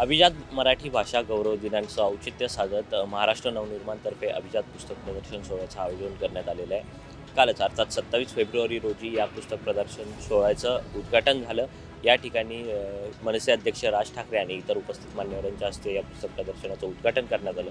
अभिजात मराठी भाषा गौरव दिनांचं औचित्य साधत महाराष्ट्र नवनिर्माणतर्फे अभिजात पुस्तक प्रदर्शन सोहळ्याचं आयोजन करण्यात आलेलं आहे. कालच अर्थात सत्तावीस फेब्रुवारी रोजी या पुस्तक प्रदर्शन सोहळ्याचं उद्घाटन झालं. या ठिकाणी मनसे अध्यक्ष राज ठाकरे आणि इतर उपस्थित मान्यवरांच्या हस्ते या पुस्तक प्रदर्शनाचं उद्घाटन करण्यात आलं.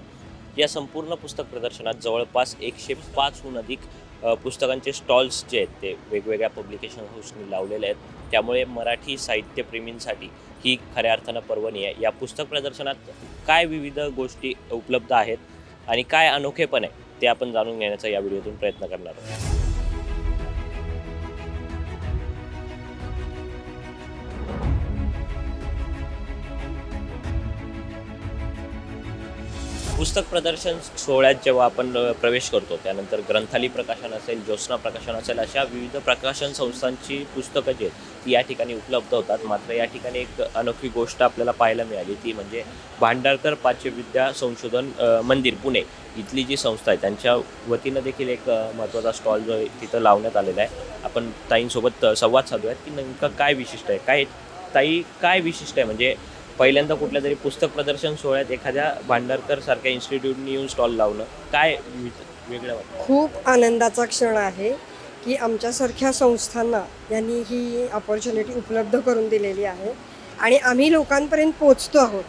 या संपूर्ण पुस्तक प्रदर्शनात जवळपास एकशे पाचहून अधिक पुस्तकांचे स्टॉल्स जे आहेत ते वेगवेगळ्या पब्लिकेशन हाऊसनी लावलेले आहेत. त्यामुळे मराठी साहित्यप्रेमींसाठी ही खऱ्या अर्थानं पर्वणी आहे. या पुस्तक प्रदर्शनात काय विविध गोष्टी उपलब्ध आहेत आणि काय अनोखेपण आहे ते आपण जाणून घेण्याचा या व्हिडिओतून प्रयत्न करणार आहोत. पुस्तक प्रदर्शन सोहळ्यात जेव्हा आपण प्रवेश करतो त्यानंतर ग्रंथाली प्रकाशन असेल ज्योत्स्ना प्रकाशन असेल अशा विविध प्रकाशन संस्थांची पुस्तकं जी आहेत ती या ठिकाणी उपलब्ध होतात. मात्र या ठिकाणी एक अनोखी गोष्ट आपल्याला पाहायला मिळाली ती म्हणजे भांडारकर प्राच्यविद्या संशोधन मंदिर पुणे. इथली जी संस्था आहे त्यांच्या वतीनं देखील एक महत्त्वाचा स्टॉल जो आहे तिथं लावण्यात आलेला आहे. आपण ताईंसोबत संवाद साधूयात की नेमकं काय विशिष्ट आहे? काय ताई काय विशिष्ट आहे? म्हणजे पहिल्यांदा कुठल्या तरी पुस्तक प्रदर्शन सोहळ्यात एखाद्या भांडारकर सारख्या इन्स्टिट्यूटनी येऊन स्टॉल लावणं काय वेगळं वाटतं? खूप आनंदाचा क्षण आहे की आमच्यासारख्या संस्थांना यांनी ही अपॉर्च्युनिटी उपलब्ध करून दिलेली आहे. आणि आम्ही लोकांपर्यंत पोचतो आहोत.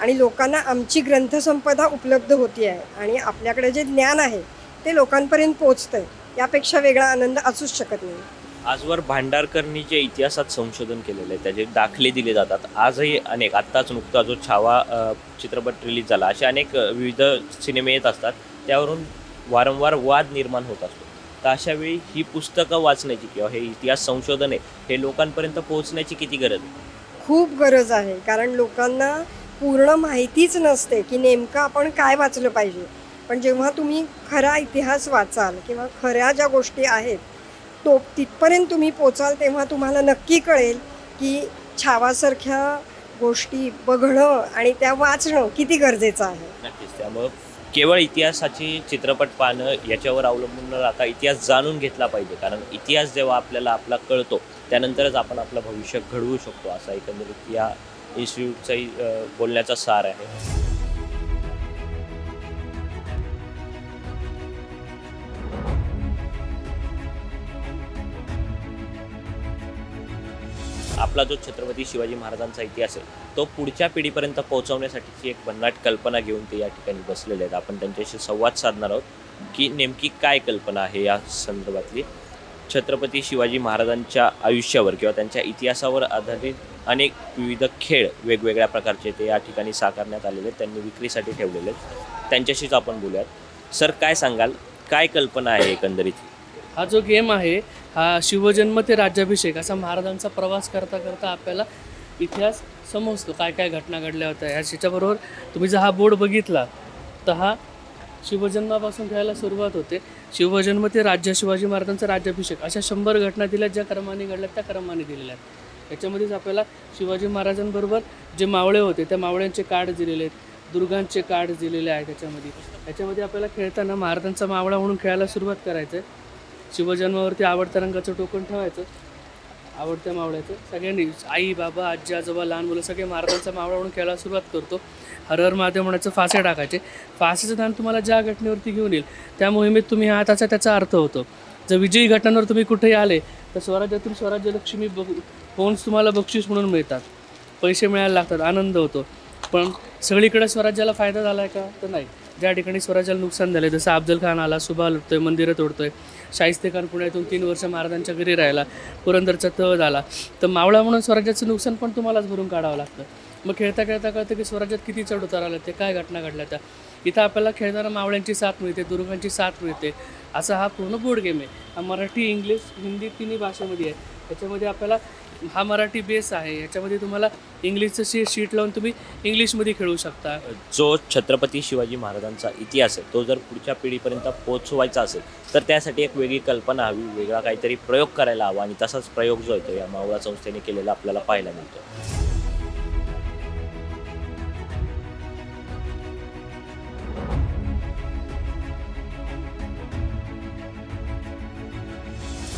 आणि लोकांना आमची ग्रंथसंपदा उपलब्ध होती आहे. आणि आपल्याकडे जे ज्ञान आहे ते लोकांपर्यंत पोचतं आहे यापेक्षा वेगळा आनंद असूच शकत नाही. आजवर भांडारकरनी जे इतिहासात संशोधन केलेलं आहे. त्याचे दाखले दिले जातात. आजही अनेक आत्ताच नुकता जो छावा चित्रपट रिलीज झाला असे अनेक विविध सिनेमे येत असतात. त्यावरून वारंवार वाद निर्माण होत असतो. तर अशा वेळी ही पुस्तकं वाचण्याची किंवा हे इतिहास संशोधन आहे हे लोकांपर्यंत पोहोचण्याची किती गरज आहे? खूप गरज आहे. कारण लोकांना पूर्ण माहितीच नसते की नेमकं आपण काय वाचलं पाहिजे. पण जेव्हा तुम्ही खरा इतिहास वाचाल किंवा खऱ्या ज्या गोष्टी आहेत तो तिथपर्यंत तुम्ही पोचाल तेव्हा तुम्हाला नक्की कळेल की छावासारख्या गोष्टी बघणं आणि त्या वाचणं किती गरजेचं आहे. नक्कीच. त्यामुळं केवळ इतिहासाची चित्रपट पाहणं याच्यावर अवलंबून न राहता इतिहास जाणून घेतला पाहिजे. कारण इतिहास जेव्हा आपल्याला आपला कळतो त्यानंतरच आपण आपलं भविष्य घडवू शकतो असा एकंदरीत या इन्स्टिट्यूटचाही बोलण्याचा सार आहे. आपला जो छत्रपती शिवाजी महाराजांचा इतिहास आहे तो पुढच्या पिढीपर्यंत पोहोचवण्यासाठीची एक भन्नाट कल्पना घेऊन ते या ठिकाणी बसलेले आहेत. आपण त्यांच्याशी संवाद साधणार आहोत की नेमकी काय कल्पना आहे या संदर्भातली? छत्रपती शिवाजी महाराजांच्या आयुष्यावर किंवा त्यांच्या इतिहासावर आधारित अनेक विविध खेळ वेगवेगळ्या प्रकारचे ते या ठिकाणी साकारण्यात आलेले आहेत त्यांनी विक्रीसाठी ठेवलेले आहेत. त्यांच्याशीच आपण बोलूयात. सर काय सांगाल? काय कल्पना आहे एकंदरीत? हा जो गेम आहे हा शिवजन्म ते राज्याभिषेक असा महाराजांचा प्रवास करता करता आपल्याला इतिहास समजतो काय काय घटना घडल्या होत्या. ह्याच्याबरोबर तुम्ही जर हा बोर्ड बघितला तर हा शिवजन्मापासून खेळायला सुरुवात होते. शिवजन्म ते राज्य शिवाजी महाराजांचा राज्याभिषेक. अशा शंभर घटना दिल्या ज्या क्रमाने घडल्या त्या क्रमाने दिलेल्या आहेत. याच्यामध्येच आपल्याला शिवाजी महाराजांबरोबर जे मावळे होते त्या मावळ्यांचे कार्ड दिलेले आहेत. दुर्गांचे कार्ड दिलेले आहेत त्याच्यामध्ये याच्यामध्ये आपल्याला खेळताना महाराजांचा मावळा म्हणून खेळायला सुरुवात करायचं आहे शिवजन्मावरती आवडत्या रंगाचं टोकन ठेवायचं. आवडत्या मावळ्याचं. सगळ्यांनी आई बाबा आजी आजोबा लहान मुलं सगळे महाराजांचा मावळा म्हणून खेळायला सुरुवात करतो. हर हर महादेव म्हणायचं फासे टाकायचे. फासेचं दान तुम्हाला ज्या घटनेवरती घेऊन येईल त्या मोहिमेत तुम्ही हा असा त्याचा अर्थ होतो. जर विजयी घटनांवर तुम्ही कुठेही आले तर स्वराज्यातून स्वराज्यलक्ष्मी बघ फोन्स तुम्हाला बक्षीस म्हणून मिळतात. पैसे मिळायला लागतात आनंद होतो. पण सगळीकडे स्वराज्याला फायदा झाला आहे का? तर नाही. ज्या ठिकाणी स्वराज्याला नुकसान झालं जसं अफजल खान आला सुभा लुटतोय मंदिरं तोडतोय. शाहिस्ते खान पुण्यातून तीन वर्ष महाराजांच्या घरी राहिला पुरंदरचा तळ झाला. तर मावळा म्हणून स्वराज्याचं नुकसान पण तुम्हालाच भरून काढावं लागतं. मग खेळता खेळता कळतं की स्वराज्यात किती चढ उतार आले ते काय घटना घडल्या त्या? इथं आपल्याला खेळताना मावळ्यांची साथ मिळते दुर्गांची साथ मिळते. असा हा पूर्ण बोर्ड गेम आहे. हा मराठी इंग्लिश हिंदी तिन्ही भाषेमध्ये आहे. त्याच्यामध्ये आपल्याला हा मराठी बेस आहे. याच्यामध्ये तुम्हाला इंग्लिशचं शी शीट लावून तुम्ही इंग्लिशमध्ये खेळू शकता. जो छत्रपती शिवाजी महाराजांचा इतिहास आहे तो जर पुढच्या पिढीपर्यंत पोहोचवायचा असेल तर त्यासाठी एक वेगळी कल्पना हवी वेगळा काहीतरी प्रयोग करायला हवा आणि तसाच प्रयोग जो येतो या मावळा संस्थेने केलेला आपल्याला पाहायला मिळतो.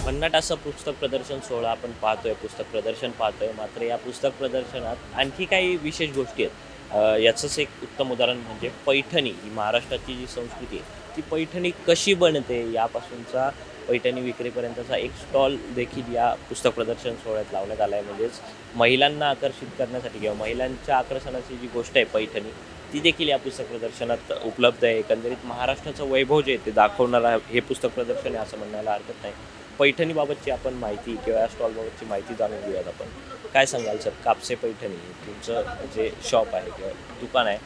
भन्नाट असं पुस्तक प्रदर्शन सोहळा आपण पाहतोय पुस्तक प्रदर्शन पाहतोय. मात्र या पुस्तक प्रदर्शनात आणखी काही विशेष गोष्टी आहेत. याचंच एक उत्तम उदाहरण म्हणजे पैठणी. ही महाराष्ट्राची जी संस्कृती आहे ती पैठणी कशी बनते यापासूनचा पैठणी विक्रीपर्यंतचा एक स्टॉल देखील या पुस्तक प्रदर्शन सोहळ्यात लावण्यात आला आहे म्हणजेच महिलांना आकर्षित करण्यासाठी किंवा महिलांच्या आकर्षणाची जी गोष्ट आहे पैठणी ती देखील या पुस्तक प्रदर्शनात उपलब्ध आहे. एकंदरीत महाराष्ट्राचं वैभव जे आहे ते दाखवणारं हे पुस्तक प्रदर्शन आहे असं म्हणायला हरकत नाही. पैठणीबाबतची आपण माहिती किंवा या स्टॉलबाबतची माहिती जाणून घेऊयात आपण. काय सांगाल सर? कापसे पैठणी तुमचं जे शॉप आहे किंवा दुकान आहे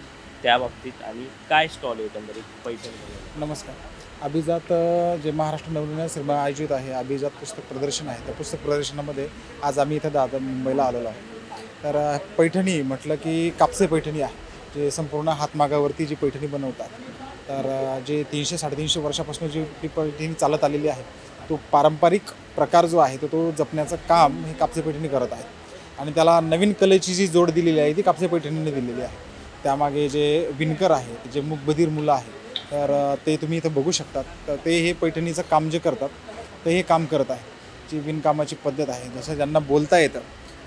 त्या बाबतीत आणि काय स्टॉल आहे एकंदरीत पैठणी नमस्कार. अभिजात जे महाराष्ट्र नवनिर्माण सिनेमा आयोजित आहे अभिजात पुस्तक प्रदर्शन आहे. त्या पुस्तक प्रदर्शनामध्ये आज आम्ही इथं दादा मुंबईला आलेलो आहे तर पैठणी म्हटलं की कापसे पैठणी आहे जे संपूर्ण हातमागावरती जी पैठणी बनवतात. तर जे तीनशे साडेतीनशे वर्षापासून जी ती पैठणी चालत आलेली आहे तो पारंपरिक प्रकार जो आहे तो तो जपण्याचं काम हे कापसे पैठणी करत आहे. आणि त्याला नवीन कलेची जी जोड दिलेली आहे ती कापसे पैठणीने दिलेली आहे. त्यामागे जे विणकर आहे जे मुकबधीर मुलं आहे तर ते तुम्ही इथं बघू शकतात. तर ते हे पैठणीचं काम जे करतात ते हे काम करत आहे. जी विणकामाची पद्धत आहे जसं ज्यांना बोलता येतं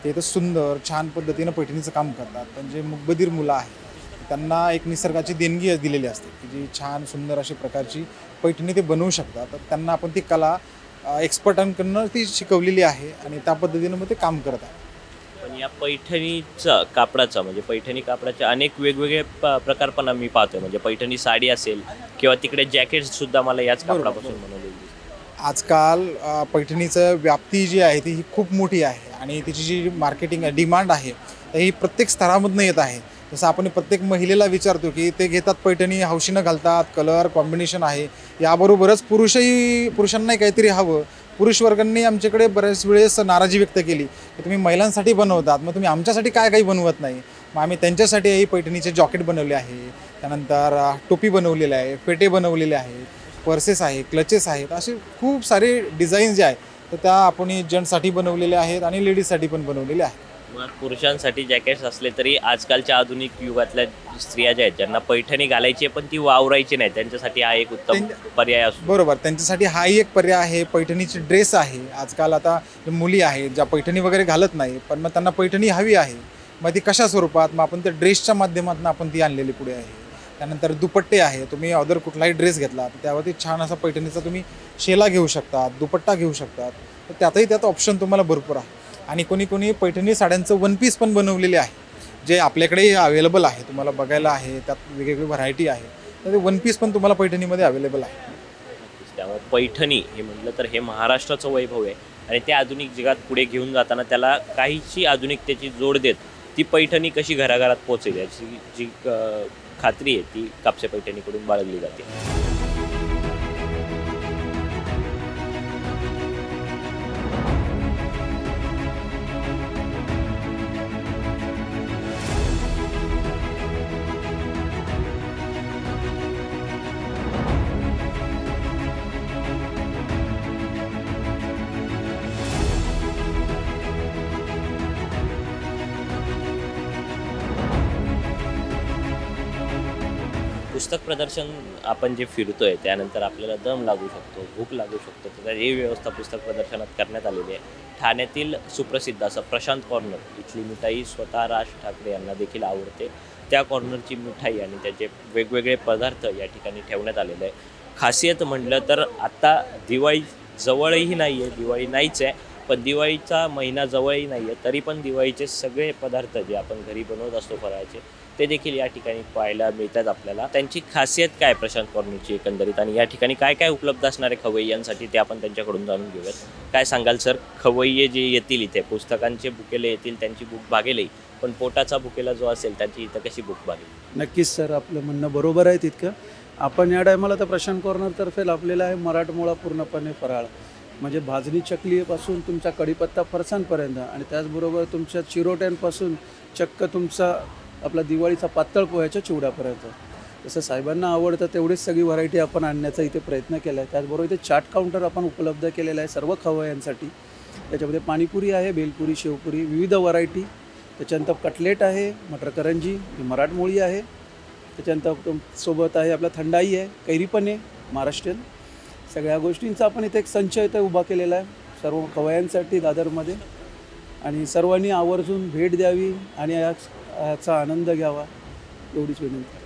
ते इथं सुंदर छान पद्धतीनं पैठणीचं काम करतात. पण जे मुकबधीर मुलं आहे त्यांना एक निसर्गाची देणगी दिलेली असते की जी छान सुंदर अशी प्रकारची पैठणी ते बनवू शकतात. तर त्यांना आपण ती कला एक्सपर्टांकडनं ती शिकवलेली आहे आणि त्या पद्धतीनं मग ते काम करत आहे. पण या पैठणीचा कापडाचा म्हणजे पैठणी कापडाचे अनेक वेगवेगळे प- प्रकार पण आम्ही पाहतोय. म्हणजे पैठणी साडी असेल किंवा तिकडे जॅकेट सुद्धा मला याच कापडापासून बनवलेली. आजकाल पैठणीचं व्याप्ती जी आहे ती ही खूप मोठी आहे आणि तिची जी मार्केटिंग डिमांड आहे ही प्रत्येक स्तरामधनं येत आहे. जसं आपण प्रत्येक महिलेला विचारतो की ते घेतात पैठणी हौशीनं घालतात कलर कॉम्बिनेशन आहे. याबरोबरच पुरुषही पुरुषांनाही काहीतरी हवं. पुरुष वर्गांनी आमच्याकडे बऱ्याच वेळेस नाराजी व्यक्त केली. की तुम्ही महिलांसाठी बनवतात मग तुम्ही आमच्यासाठी काय काही बनवत नाही? मग आम्ही त्यांच्यासाठीही पैठणीचे जॉकेट बनवले आहे. त्यानंतर टोपी बनवलेले आहे पेटे बनवलेले आहेत पर्सेस आहे क्लचेस आहेत. असे खूप सारे डिझाईन्स जे आहेत तर त्या आपण जेंट्ससाठी बनवलेले आहेत आणि लेडीजसाठी पण बनवलेले आहेत. पुरुषांसाठी जॅकेट्स असले तरी आजकालच्या आधुनिक युगातल्या स्त्रिया ज्या आहेत ज्यांना पैठणी घालायची आहे पण ती वावरायची नाही. त्यांच्यासाठी हा एक उत्तम पर्याय असतो. बरोबर. त्यांच्यासाठी हाही एक पर्याय आहे. पैठणीचे ड्रेस आहे. आजकाल आता मुली आहेत ज्या पैठणी वगैरे घालत नाही पण मग त्यांना पैठणी हवी आहे. मग ती कशा स्वरूपात? मग आपण त्या ड्रेसच्या माध्यमातून आपण ती आणलेली पुढे आहे. त्यानंतर दुपट्टे आहे. तुम्ही अदर कुठलाही ड्रेस घेतला तर त्यावरती छान असा पैठणीचा तुम्ही शेला घेऊ शकतात दुपट्टा घेऊ शकतात तर त्यातही त्यात ऑप्शन तुम्हाला भरपूर आहे. आणि कोणी कोणी पैठणी साड्यांचं वन पीस पण बनवलेले आहे जे आपल्याकडे अवेलेबल आहे तुम्हाला बघायला आहे त्यात वेगवेगळी व्हरायटी आहे तर ते वन पीस पण तुम्हाला पैठणीमध्ये अवेलेबल आहे. त्यामुळे पैठणी हे म्हटलं तर हे महाराष्ट्राचं वैभव आहे आणि ते आधुनिक जगात पुढे घेऊन जाताना त्याला काहीशी आधुनिकतेची जोड देत ती पैठणी कशी घराघरात पोहोचेल याची जी खात्री आहे ती कापसे पैठणीकडून बाळगली जाते. पुस्तक प्रदर्शन आपण जे फिरतोय त्यानंतर आपल्याला दम लागू शकतो भूक लागू शकतो. तर ही व्यवस्था पुस्तक प्रदर्शनात करण्यात आलेली आहे. ठाण्यातील सुप्रसिद्ध असं प्रशांत कॉर्नर इथली मिठाई स्वतः राज ठाकरे यांना देखील आवडते. त्या कॉर्नरची मिठाई आणि त्याचे वेगवेगळे पदार्थ या ठिकाणी ठेवण्यात आलेले आहे. खासियत म्हटलं तर आत्ता दिवाळी जवळही नाही आहे दिवाळी नाहीच आहे पण दिवाळीचा महिना जवळही नाही आहे तरी पण दिवाळीचे सगळे पदार्थ जे आपण घरी बनवत असतो फराळाचे ते देखील या ठिकाणी पाहायला मिळतात आपल्याला. त्यांची खासियत काय प्रशांत कॉर्नरची एकंदरीत आणि या ठिकाणी काय काय उपलब्ध असणारे खवय्ये खवय्यांसाठी ते आपण त्यांच्याकडून जाणून घेऊयात. काय सांगाल सर? खवय्ये जे येतील इथे पुस्तकांचे बुकेले येतील त्यांची बुक भागेलही पण पोटाचा बुकेला जो असेल त्यांची इथं कशी बुक भागेल नक्कीच सर आपलं म्हणणं बरोबर आहे तितकं. आपण या टायमाला तर प्रशांत कॉर्नरतर्फे लाभलेला आहे मराठमोळा पूर्णपणे फराळ. म्हणजे भाजणी चकलीपासून तुमचा कढीपत्ता फरसांपर्यंत आणि त्याचबरोबर तुमच्या चिरोट्यांपासून चक्क तुमचा आपला दिवाळीचा पातळ पोह्याच्या चिवड्यापर्यंत. जसं साहेबांना आवडतं तेवढीच सगळी व्हरायटी आपण आणण्याचा इथे प्रयत्न केला आहे त्याचबरोबर इथे चाट काउंटर आपण उपलब्ध केलेलं आहे सर्व खवयांसाठी. त्याच्यामध्ये पाणीपुरी आहे भेलपुरी शेवपुरी विविध व्हरायटी. त्याच्यानंतर कटलेट आहे मटर करंजी ही मराठमोळी आहे. त्याच्यानंतर तुम- सोबत आहे आपला थंडाई आहे कैरी पण आहे महाराष्ट्रीयन. सगळ्या गोष्टींचा आपण इथे एक संच इथे उभा केलेला आहे सर्व खवयांसाठी दादरमध्ये. आणि सर्वांनी आवर्जून भेट द्यावी आणि या याचा आनंद घ्यावा एवढीच विनंती.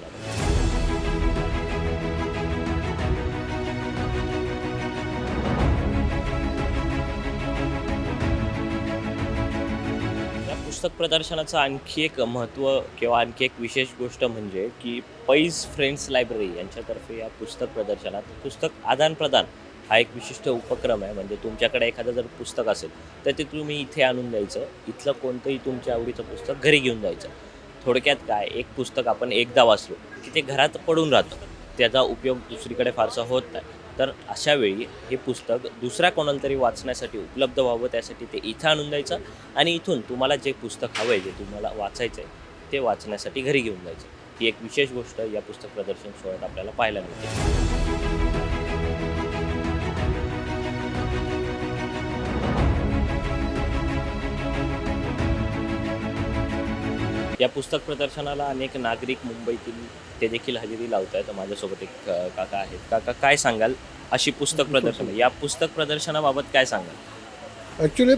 या पुस्तक प्रदर्शनाचं आणखी एक महत्त्व किंवा आणखी एक विशेष गोष्ट म्हणजे की पैज फ्रेंड्स लायब्ररी यांच्यातर्फे या पुस्तक प्रदर्शनात पुस्तक आदानप्रदान हा एक विशिष्ट उपक्रम आहे. म्हणजे तुमच्याकडे एखादं जर पुस्तक असेल तर ते तुम्ही इथे आणून द्यायचं. इथलं कोणतंही तुमच्या आवडीचं पुस्तक घरी घेऊन जायचं थोडक्यात काय एक पुस्तक आपण एकदा वाचलो की ते घरात पडून राहतं. त्याचा उपयोग दुसरीकडे फारसा होत नाही. तर अशा वेळी हे पुस्तक दुसऱ्या कोणाला तरी वाचण्यासाठी उपलब्ध व्हावं त्यासाठी ते इथं आणून द्यायचं आणि इथून तुम्हाला जे पुस्तक हवं आहे जे तुम्हाला वाचायचं आहे ते वाचण्यासाठी घरी घेऊन जायचं ही एक विशेष गोष्ट या पुस्तक प्रदर्शन सोहळ्यात आपल्याला पाहायला मिळते. या पुस्तक प्रदर्शनाला अनेक नागरिक मुंबईतील ते देखील हजेरी लावत आहेत माझ्यासोबत एक अ, काका आहेत. काका काय सांगाल अशी पुस्तक प्रदर्शन? या पुस्तक प्रदर्शनाबाबत काय सांगाल? ॲक्च्युली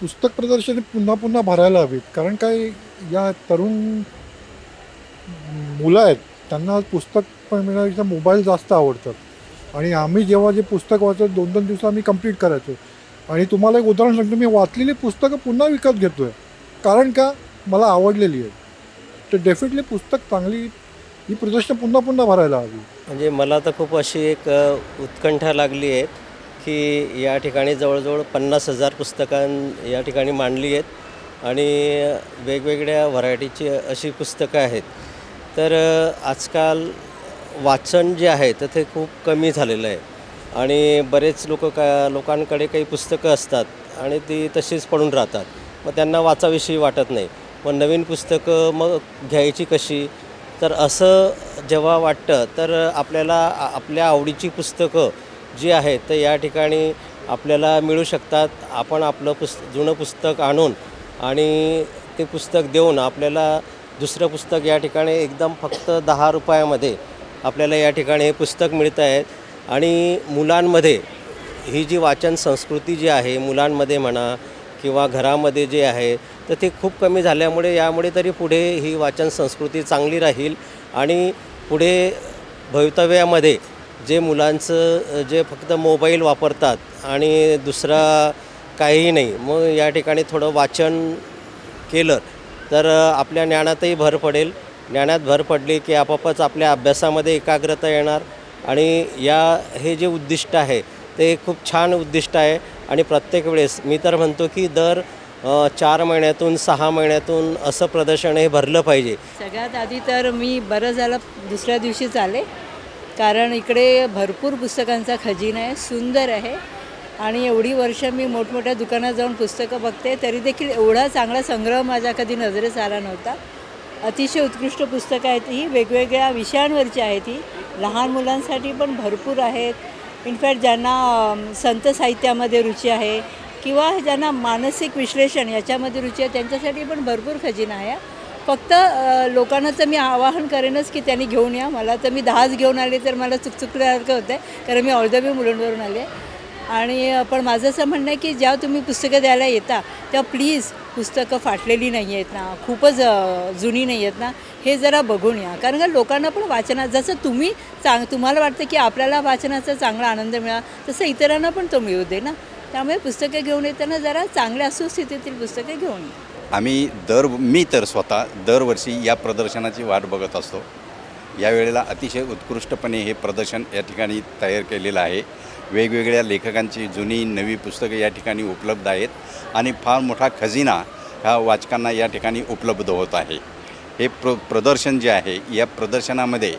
पुस्तक प्रदर्शने पुन्हा पुन्हा भरायला हवीत. कारण काय या तरुण मुलं आहेत त्यांना पुस्तक पण मिळण्यापेक्षा मोबाईल जास्त आवडतात. आणि आम्ही जेव्हा जे पुस्तक वाचतो दोन दोन दिवस आम्ही कंप्लीट करायचो. आणि तुम्हाला एक उदाहरण सांगतो मी वाचलेली पुस्तकं पुन्हा विकत घेतो आहे कारण का? मला आवडलेली आहे. तर डेफिनेटली पुस्तक चांगली ही प्रदर्शन पुन्हा पुन्हा भरायला हवी. म्हणजे मला तर खूप अशी एक उत्कंठा लागली आहे की या ठिकाणी जवळजवळ पन्नास हजार पुस्तकां या ठिकाणी मांडली आहेत आणि वेगवेगळ्या व्हरायटीची अशी पुस्तकं आहेत. तर आजकाल वाचन जे आहे तर ते खूप कमी झालेलं आहे. आणि बरेच लोक का लोकांकडे काही पुस्तकं असतात आणि ती तशीच पडून राहतात. मग त्यांना वाचाविषयी वाटत नाही. मग नवीन पुस्तकं मग घ्यायची कशी? तर असं जेव्हा वाटतं तर आपल्याला आपल्या आवडीची पुस्तकं जी आहेत तर या ठिकाणी आपल्याला मिळू शकतात. आपण आपलं पुस्त जुनं पुस्तक आणून आणि ते पुस्तक देऊन आपल्याला दुसरं पुस्तक या ठिकाणी एकदम फक्त दहा रुपयामध्ये आपल्याला या ठिकाणी हे पुस्तक मिळत आहेत. आणि मुलांमध्ये ही जी वाचन संस्कृती जी आहे मुलांमध्ये म्हणा किंवा घरामध्ये जे आहे तर ते खूप कमी झाल्यामुळे यामुळे तरी पुढे ही वाचन संस्कृती चांगली राहील आणि पुढे भवितव्यामध्ये जे मुलांचं जे फक्त मोबाईल वापरतात आणि दुसरा काहीही नाही मग या ठिकाणी थोडं वाचन केलं तर आपल्या ज्ञानातही भर पडेल. ज्ञानात भर पडली की आपापच आपल्या अभ्यासामध्ये एकाग्रता येणार आणि या हे जे उद्दिष्ट आहे ते खूप छान उद्दिष्ट आहे. आणि प्रत्येक वेळेस मी तर म्हणतो की दर चार महिन्यातून सहा महिन्यातून असं प्रदर्शन हे भरलं पाहिजे. सगळ्यात आधी तर मी बरं झालं दुसऱ्या दिवशीच आले. कारण इकडे भरपूर पुस्तकांचा खजिना आहे सुंदर आहे. आणि एवढी वर्ष मी मोठमोठ्या दुकानात जाऊन पुस्तकं बघते तरी देखील एवढा चांगला संग्रह माझ्या कधी नजरेस आला नव्हता. अतिशय उत्कृष्ट पुस्तकं आहेत ही वेगवेगळ्या विषयांवरची आहेत ही. लहान मुलांसाठी पण भरपूर आहेत. इनफॅक्ट ज्यांना संत साहित्यामध्ये रुची आहे किंवा ज्यांना मानसिक विश्लेषण याच्यामध्ये रुची आहे त्यांच्यासाठी पण भरपूर खजिना आहे. फक्त लोकांना तर मी आवाहन करेनच की त्यांनी घेऊन या. मला तर मी दहाच घेऊन आले तर मला चुकचुकल्यासारखं होतं आहे कारण मी ऑलदबी मुलांवरून आले. आणि पण माझं असं म्हणणं आहे की ज्या तुम्ही पुस्तकं द्यायला येता तेव्हा प्लीज पुस्तकं फाटलेली नाही आहेत ना खूपच जुनी नाही आहेत ना हे जरा बघून या. कारण का लोकांना पण वाचनात जसं तुम्ही चांग तुम्हाला वाटतं की आपल्याला वाचनाचा चांगला आनंद मिळा तसं इतरांना पण तो मिळू दे ना. त्यामुळे पुस्तकं घेऊन येताना जरा चांगल्या सुस्थितीतील पुस्तकं घेऊन या. आम्ही दर मी तर स्वतः दरवर्षी या प्रदर्शनाची वाट बघत असतो. यावेळेला अतिशय उत्कृष्टपणे हे प्रदर्शन या ठिकाणी तयार केलेलं आहे. वेगवेगळ्या लेखकांची जुनी नवी पुस्तकं या ठिकाणी उपलब्ध आहेत आणि फार मोठा खजिना ह्या वाचकांना या ठिकाणी उपलब्ध होत आहे. हे प्र प्रदर्शन जे आहे या प्रदर्शनामध्ये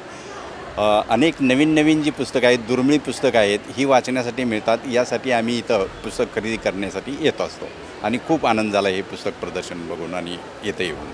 अनेक नवीन नवीन जी पुस्तकं आहेत दुर्मिळ पुस्तकं आहेत ही वाचण्यासाठी मिळतात. यासाठी आम्ही इथं पुस्तक खरेदी करण्यासाठी येत असतो. आणि खूप आनंद झाला हे पुस्तक प्रदर्शन बघून आणि येतं येऊन.